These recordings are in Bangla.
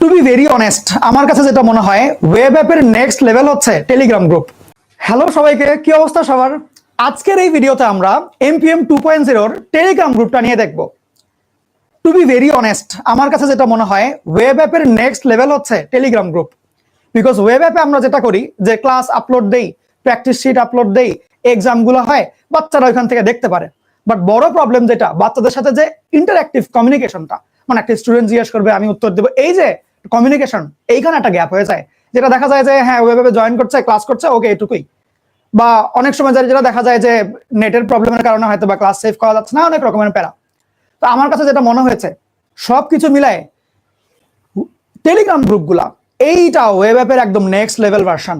টু বি ভেরি অনেস্ট আমার কাছে যেটা মনে হয় ওয়েব অ্যাপের নেক্সট লেভেল হচ্ছে টেলিগ্রাম গ্রুপ হ্যালো সবাইকে, কি অবস্থা সবার? আজকের এই ভিডিওতে আমরা এমপিএম টু পয়েন্ট জিরোর টেলিগ্রাম গ্রুপটা নিয়ে দেখব। টু বি ভেরি অনেস্ট আমার কাছে যেটা মনে হয় ওয়েব অ্যাপের নেক্সট লেভেল হচ্ছে টেলিগ্রাম গ্রুপ বিকজ ওয়েব অ্যাপে আমরা যেটা করি, যে ক্লাস আপলোড দেই প্র্যাকটিস শিট আপলোড দেই এক্সামগুলো হয়, বাচ্চারা ওইখান থেকে দেখতে পারে। বাট বড় প্রবলেম যেটা, বাচ্চাদের সাথে যে ইন্টারাক্টিভ কমিউনিকেশনটা মানে একটা স্টুডেন্ট জিজ্ঞেস করবে, আমি উত্তর দেবো। এই যে কমিউনিকেশন এইখানে একটা গ্যাপ হয়ে যায়। যেটা দেখা যায় যে হ্যাঁ ওয়েবে জয়েন করছে ক্লাস করছে ওকে এটুকুই। বা অনেক সময় যেটা দেখা যায় যে নেটের প্রবলেমের কারণে হয়তো বা ক্লাস সেভ করা যাচ্ছে না, অনেক রকমের প্যারা। তো আমার কাছে যেটা মনে হয়েছে সব কিছু মিলায় টেলিগ্রাম গ্রুপগুলা এইটা ওয়েব অ্যাপের একদম নেক্সট লেভেল ভার্সন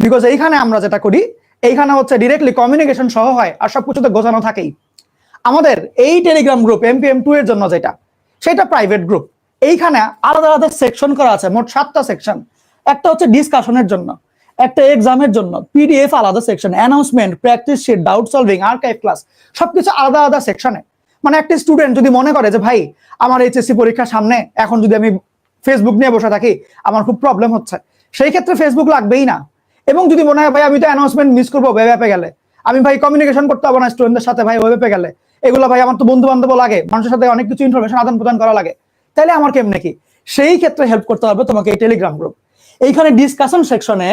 বিকজ এইখানে আমরা যেটা করি, এইখানে হচ্ছে ডিরেক্টলি কমিউনিকেশন সহ হয়, আর সব কিছুতে গোছানো থাকেই। আমাদের এই টেলিগ্রাম গ্রুপ এমপিএম টু এর জন্য যেটা, সেটা প্রাইভেট গ্রুপ এইখানে আলাদা আলাদা সেকশন করা আছে, মোট সাতটা সেকশন একটা হচ্ছে ডিসকাশনের জন্য, একটা এক্সামের জন্য পিডিএফ আলাদা section announcement practice sheet doubt solving archive class সবকিছু আলাদা আলাদা সেকশনে মানে একটা স্টুডেন্ট যদি মনে করে যে, ভাই, আমার এইচএসসি পরীক্ষার সামনে, এখন যদি আমি ফেসবুক নিয়ে বসে থাকি, আমার খুব প্রবলেম হচ্ছে। সেই ক্ষেত্রে ফেসবুক লাগবেই না। এবং যদি মনে হয়, ভাই, আমি তো অ্যানাউন্সমেন্ট মিস করব ওয়েব অ্যাপে গেলে। আমি, ভাই কমিউনিকেশন করতে পারব না স্টুডেন্টদের সাথে, ভাই ওয়েব গেলে। এগুলো, ভাই, আমার তো বন্ধু বান্ধব লাগে। মানুষের সাথে অনেক কিছু ইনফরমেশন আদান প্রদান করা লাগে। তাহলে আমার কেমনে কি? সেই ক্ষেত্রে হেল্প করতে পারবে তোমাকে এই টেলিগ্রাম গ্রুপ এইখানে ডিসকাশন সেকশনে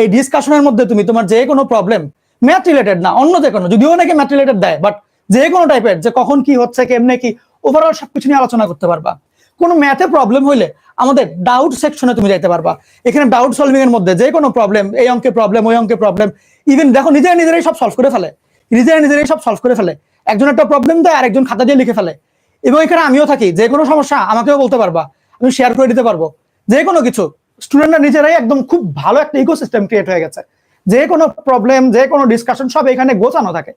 এই ডিসকাশনের মধ্যে তুমি তোমার যে কোনো প্রবলেম ম্যাথ রিলেটেড না, অন্য যে কোনো যদিও অনেকে ম্যাথ রিলেটেড দেয় বাট যে কোনো টাইপের যে কখন কি হচ্ছে, কেমনে কি ওভারঅল সবকিছু নিয়ে আলোচনা করতে পারবা। কোনো ম্যাথে প্রবলেম হইলে আমাদের ডাউট সেকশনে তুমি যাইতে পারবা। এখানে ডাউট সলভিং এর মধ্যে যে কোনো প্রবলেম এই অঙ্কে প্রবলেম ওই অঙ্কে প্রবলেম ইভেন দেখো নিজেরা নিজেরাই সব সলভ করে ফেলে। নিজেরা নিজেরাই সব সলভ করে ফেলে। একজন একটা প্রবলেম দেয় আর একজন খাতা দিয়ে লিখে ফেলে। এবং এখানে আমিও থাকি, যে কোনো সমস্যা আমাকেও বলতে পারবা, আমি শেয়ার করে দিতে পারব। যে কোনো কিছু স্টুডেন্টরা নিজেরাই একদম খুব ভালো একটা ইকোসিস্টেম ক্রিয়েট হয়ে গেছে। যে কোনো প্রবলেম যে কোনো ডিসকাশন সব এখানে গোছানো থাকে।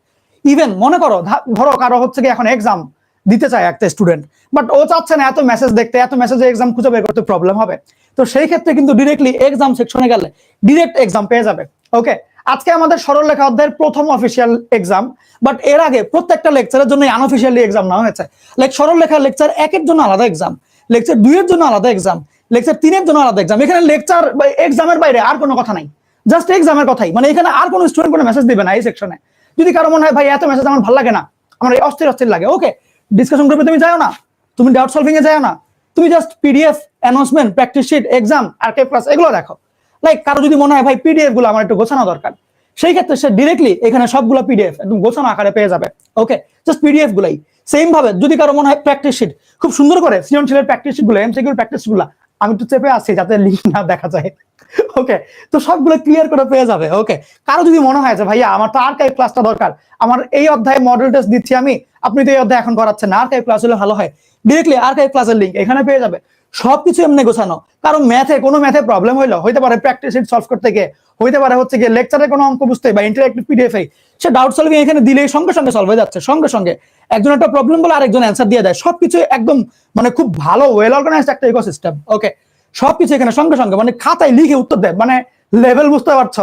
ইভেন মনে করো ধরো কারও হচ্ছে কি এখন এক্সাম দিতে চায় একটা স্টুডেন্ট বাট ও চাচ্ছে না এত মেসেজ দেখতে, এত মেসেজে এক্সাম খুঁজে বের করতে প্রবলেম হবে। তো সেই ক্ষেত্রে কিন্তু ডিরেক্টলি এক্সাম সেকশনে গেলে ডিরেক্ট এক্সাম পেয়ে যাবে ওকে আজকে আমাদের সরল লেখা অধ্যায়ের প্রথম অফিসিয়াল এক্সাম বাট এর আগে প্রত্যেকটা লেকচারের জন্য আনঅফিসিয়ালি এক্সাম নেওয়া হয়েছে। লাইক সরল লেখার লেকচার একের জন্য আলাদা এক্সাম লেকচার দুইয়ের জন্য আলাদা এক্সাম লেকচার তিনের জন্য আলাদা এক্সাম এখানে লেকচার এক্সামের বাইরে আর কোনো কথা নাই। জাস্ট এক্সামের কথাই। মানে এখানে আর কোনো স্টুডেন্ট কোনো মেসেজ দিবে না এই সেকশনে যদি কারও মনে হয়, ভাই, এত মেসেজ আমার ভালো লাগে না। আমার এই অস্থির অস্থির লাগে। ওকে ডিসকাশন গ্রুপে তুমি যাও না। তুমি ডাউট সলভিং এ যাও না। তুমি just PDF announcement practice sheet exam archive class এগুলো দেখো। লাইক কারও যদি মনে হয়, ভাই পিডিএফগুলো আমার একটু গোছানো দরকার। সেই ক্ষেত্রে সে ডিরেক্টলি এখানে সবগুলো পিডিএফ একদম গোছানো আকারে পেয়ে যাবে। ওকে জাস্ট পিডিএফ গুলাই। সেম ভাবে, যদি কারও মনে হয় প্র্যাকটিস শিট খুব সুন্দর করে সৃজনশীলের প্র্যাকটিস শিটগুলো এমসিকিউর প্র্যাকটিসগুলো, আমি একটু চেপে আসছি যাতে লিঙ্ক না দেখা যায়। ওকে তো সবগুলো ক্লিয়ার করে পেয়ে যাবে। ওকে কারও যদি মনে হয় যে, ভাইয়া, আমার তো আর আর্কাইভ ক্লাসটা দরকার, আমার এই অধ্যায়ে মডেল টেস্ট দিচ্ছি আমি, আপনি তো এই অধ্যায় এখন করাচ্ছেন না আর্কাইভ ক্লাস হলে ভালো হয়। ডিরেক্টলি আর্কাইভ ক্লাসের লিঙ্ক এখানে পেয়ে যাবে। সবকিছু এমনি গোছানো। কারণ ম্যাথে কোনো ম্যাথে প্রবলেম হইল, হইতে পারে প্র্যাকটিস সলভ করতে গিয়ে, হইতে পারে হচ্ছে গিয়ে লেকচারে কোনো অঙ্ক বুঝতে বা ইন্টারেক্টিভ পিডিএফ সে ডাউট সলভিং এখানে দিলেই সঙ্গে সঙ্গে সলভ হয়ে যাচ্ছে, সঙ্গে সঙ্গে। একজন একটা প্রবলেম বলে আরেকজন অ্যান্সার দিয়ে দেয়। সবকিছু একদম মানে খুব ভালো ওয়েল অর্গানাইজড একটা ইকোসিস্টেম ওকে সবকিছু এখানে সঙ্গে সঙ্গে মানে খাতায় লিখে উত্তর দেয় মানে লেভেল বুঝতে পারছ?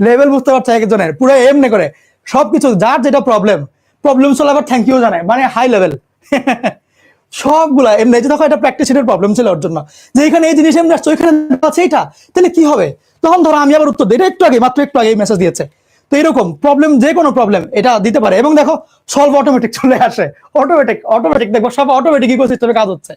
লেভেল বুঝতে পারছ একজনের, পুরো এমনি করে। সবকিছু, যার যেটা প্রবলেম প্রবলেম সলভ আবার থ্যাংক ইউ জানায় মানে হাই লেভেল সবগুলা এমনি যে দেখো এটা প্র্যাকটিস এর প্রবলেম ছিল ওর জন্য। যে এখানে এই জিনিস এমনি আসছে, ওইখানে আছে এটা, তাহলে কি হবে? তখন ধরো আমি আবার উত্তর দিই, এটা একটু আগে, মাত্র একটু আগে মেসেজ দিয়েছে। তো এরকম প্রবলেম যে কোনো প্রবলেম এটা দিতে পারে। এবং দেখো সলভ অটোমেটিক চলে আসে। অটোমেটিক অটোমেটিক দেখো সব অটোমেটিক ইকোসিস্টেমে কাজ হচ্ছে।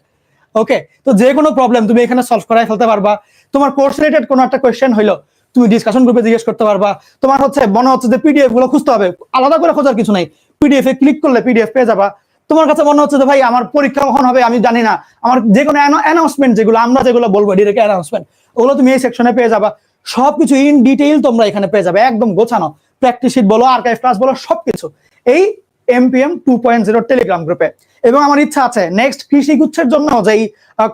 ওকে তো যে কোনো প্রবলেম তুমি এখানে সলভ করাই ফেলতে পারবা। তোমার কোর্স রিলেটেড কোনো একটা কোয়েশ্চেন হইল, তুমি ডিসকাশন গ্রুপে জিজ্ঞেস করতে পারবা। তোমার হচ্ছে, মনে হচ্ছে যে পিডিএফগুলো খুঁজতে হবে। আলাদা করে খোঁজার কিছু নাই। পিডিএফ এ ক্লিক করলে পিডিএফ পেয়ে যাবা। তোমার কাছে মনে হচ্ছে যে, ভাই, আমার পরীক্ষা কখন হবে? আমি জানি না। আমার যে কোনো অ্যানাউন্সমেন্ট যেগুলো, আমরা যেগুলো বলব ডিরেক্ট অ্যানাউন্সমেন্ট ওগুলো তুমি এই সেকশনে পেয়ে যাবা। সবকিছু ইন ডিটেইল তোমরা এখানে পেয়ে যাবে, একদম গোছানো। প্র্যাকটিস শিট বলো আর্কাইভ ক্লাস বলো, সবকিছু। এই MPM two point zero Telegram গ্রুপে এবং আমার ইচ্ছা আছে নেক্সট কৃষি গুচ্ছের জন্য যেই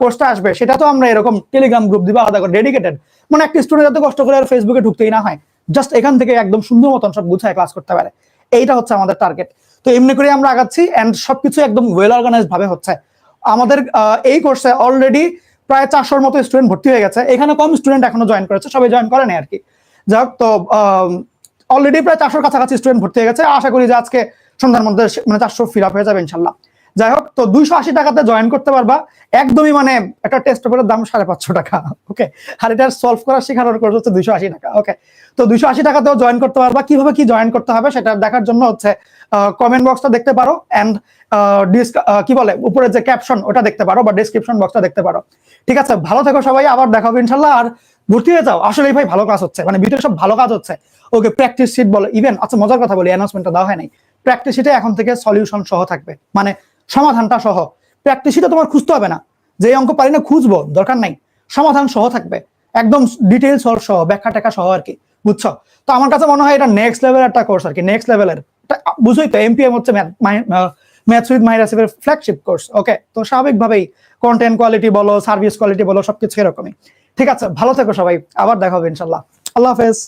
কোর্সটা আসবে, সেটা তো আমরা এরকম টেলিগ্রাম গ্রুপ দিব আলাদা করে ডেডিকেটেড মানে একটা স্টুডেন্ট যাতে কষ্ট করে আর ফেসবুকে ঢুকতেই না হয়। জাস্ট এখান থেকে একদম সুন্দর মতন সব গুছায় ক্লাস করতে পারে। এইটা হচ্ছে আমাদের টার্গেট তো এমনি করে আমরা আগাচ্ছি অ্যান্ড সবকিছু একদম ওয়েল অর্গানাইজ ভাবে হচ্ছে। আমাদের এই কোর্সে অলরেডি প্রায় চারশোর মতো স্টুডেন্ট ভর্তি হয়ে গেছে। এখানে কম স্টুডেন্ট এখনও জয়েন করেছে, সবাই জয়েন করে নেই আর কি যাক, তো অলরেডি প্রায় চারশোর কাছাকাছি স্টুডেন্ট ভর্তি হয়ে গেছে। আশা করি যে আজকে সন্ধ্যার মধ্যে মানে চারশো ফিল আপ হয়ে যাবে ইনশাল্লাহ। যাই হোক, তো দুইশো আশি টাকাতে জয়েন করতে পারবা। একদমই মানে একটা টেস্ট পেপারের দাম সাড়ে পাঁচশো টাকা ওকে আর এটা সলভ করা শেখানোর কোর্স হচ্ছে দুইশো আশি টাকা ওকে তো দুইশো আশি টাকাতেও জয়েন করতে পারবা। কীভাবে কি জয়েন করতে হবে সেটা দেখার জন্য হচ্ছে কমেন্ট বক্সটা দেখতে পারো অ্যান্ড কি বলে, উপরে যে ক্যাপশন ওটা দেখতে পারো বা ডিসক্রিপশন বক্সটা দেখতে পারো। ঠিক আছে, ভালো থেকো সবাই, আবার দেখাবো ইনশাল্লাহ। আর ভর্তি হয়ে যাও। আসলে ভাই ভালো কাজ হচ্ছে। মানে ভিডিও সব ভালো কাজ হচ্ছে। ওকে প্র্যাকটিস শিট বলো ইভেন আচ্ছা মজার কথা বলি অ্যানাউন্সমেন্টটা দেওয়া হয় নাই। প্র্যাকটিস শিটে এখন থেকে সলিউশন সহ থাকবে। মানে সমাধানটা সহ। প্র্যাকটিস শিটে তোমার খুঁজতে হবে না। যে অঙ্ক পারি না, খুঁজবো, দরকার নাই। সমাধান সহ থাকবে। একদম ডিটেলস সহ ব্যাখ্যা টাকা সহ আর কি, বুঝছ? তো আমার কাছে মনে হয় এটা নেক্সট লেভেলের একটা কোর্স আর কি নেক্সট লেভেলের বুঝোই তো এমপিএম হচ্ছে ম্যাথস উইথ মাইরাসিভের ফ্ল্যাগশিপ কোর্স ওকে তো স্বাভাবিকভাবেই কন্টেন্ট কোয়ালিটি বলো সার্ভিস কোয়ালিটি বলো, সবকিছু এরকমই। ঠিক আছে, ভালো থেকো সবাই, আবার দেখা হবে ইনশাল্লাহ। আল্লাহ হাফেজ।